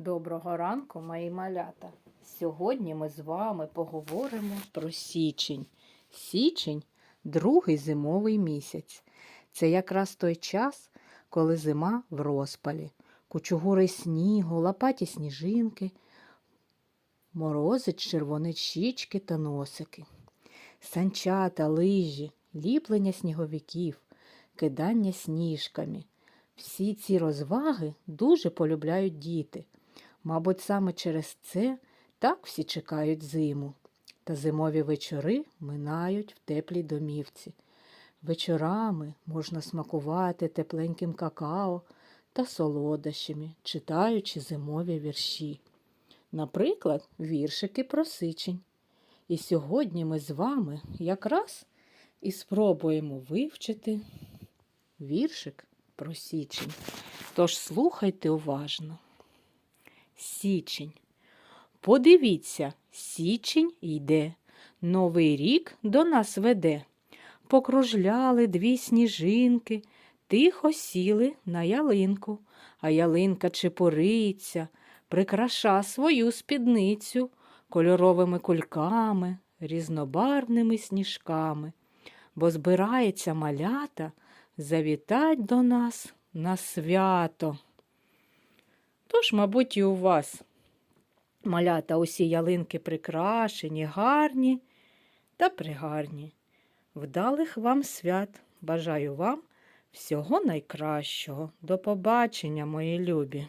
Доброго ранку, мої малята. Сьогодні ми з вами поговоримо про січень. Січень другий зимовий місяць. Це якраз той час, коли зима в розпалі. Кучугури снігу, лопаті сніжинки, морозить червонить щічки та носики. Санчата, лижі, ліплення сніговиків, кидання сніжками. Всі ці розваги дуже полюбляють діти. Мабуть, саме через це так всі чекають зиму. Та зимові вечори минають в теплій домівці. Вечорами можна смакувати тепленьким какао та солодощами, читаючи зимові вірші. Наприклад, віршики про сичень. І сьогодні ми з вами якраз і спробуємо вивчити віршик про січень. Тож слухайте уважно. Січень. Подивіться, січень йде, Новий рік до нас веде. Покружляли дві сніжинки, тихо сіли на ялинку, а ялинка чепуриться, прикраша свою спідницю кольоровими кульками, різнобарвними сніжками, бо збирається малята завітать до нас на свято. Тож, мабуть, і у вас малята усі ялинки прикрашені, гарні та пригарні. Вдалих вам свят. Бажаю вам всього найкращого. До побачення, мої любі!